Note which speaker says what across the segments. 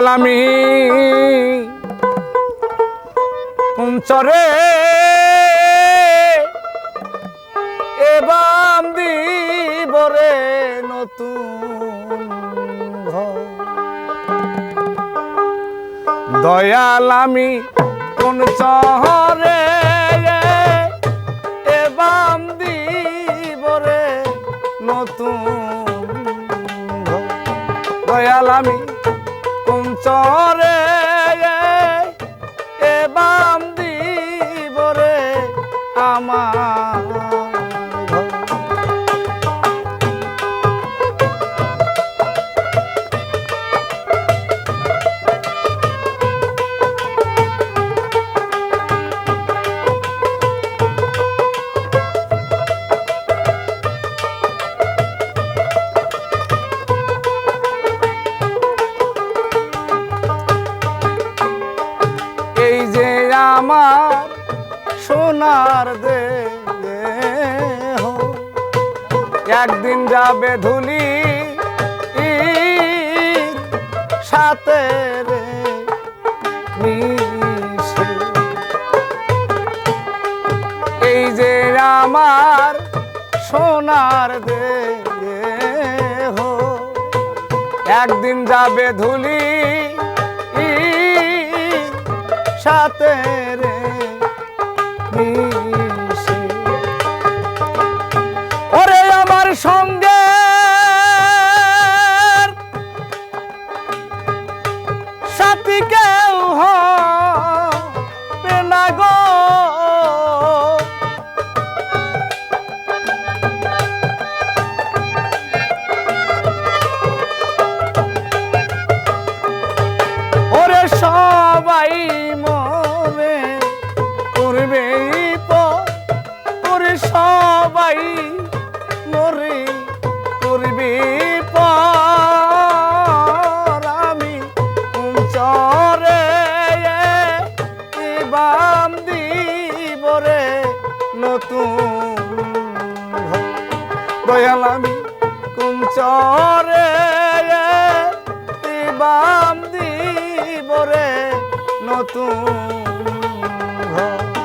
Speaker 1: দয়াল আমি এবাম দিবরে নতুন দয়াল আমি কোন চহরে এবাম দিবরে নতুন। দয়াল আমি কোন চরে এ এবাম দিবরে আমার আমার সোনার দেহ। একদিন যাবে ধুলি সাথে এই যে আমার সোনার দেহ। একদিন যাবে ধুলি সাথে রে মিশে। ওরে আমার সঙ্গে দয়াল আমি কুঞ্চরে বাম দিবরে নতুন ঘর।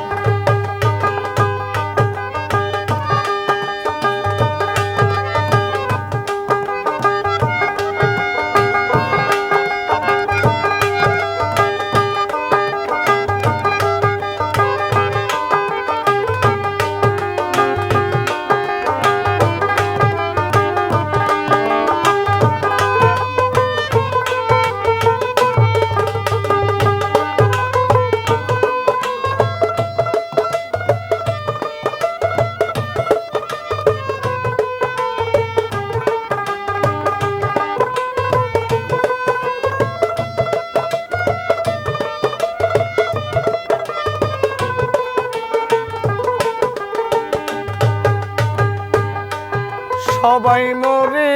Speaker 1: সবাই মরে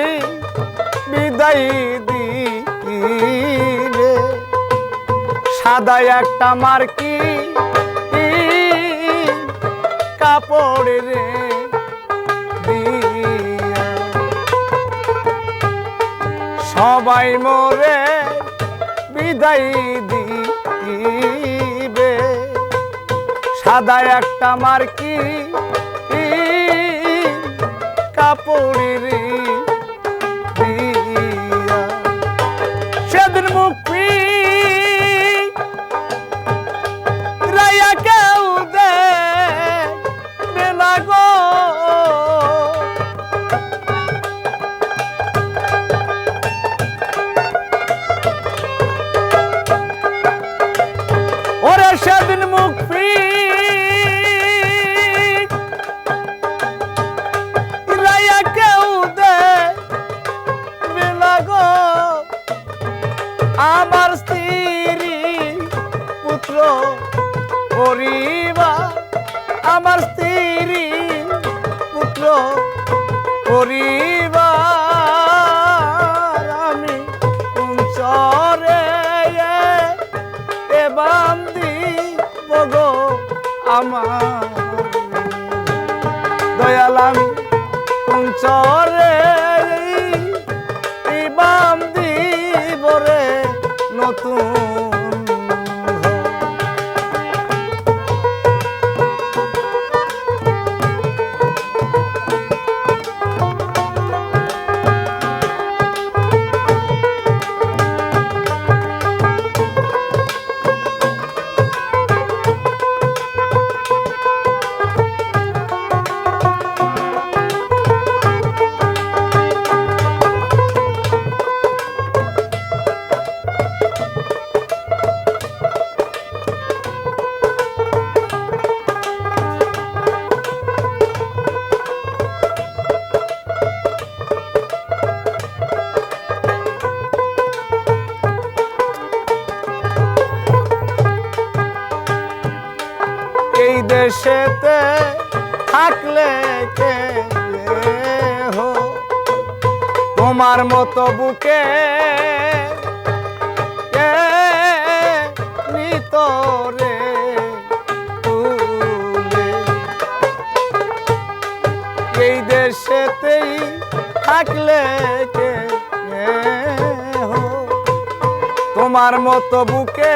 Speaker 1: বিদায় দিলে সাদা একটা মার্কি কাপড় রে। সবাই মরে বিদায় দিবে সাদা একটা মার্কি কাপড়ের পরিবার আমার স্ত্রী পুত্র পরিবার আমি চরে এবাম দিব গো আমার। দয়াল আমি কুঞ্চরে দেশেতে থাকলে কে হো তোমার মতো বুকে দেশেতেই থাকলে কে হো তোমার মতো বুকে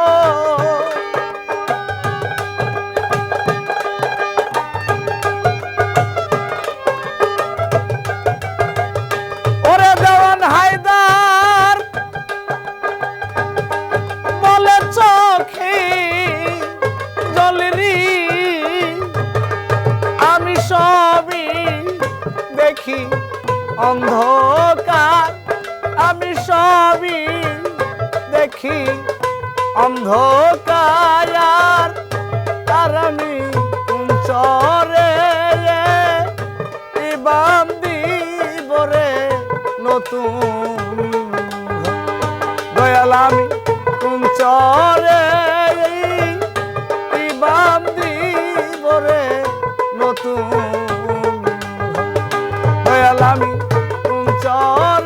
Speaker 1: অন্ধকার আমি সবই দেখি অন্ধকার আর আমি চরে ইবাম দিবরে নতুন। দয়াল আমি চর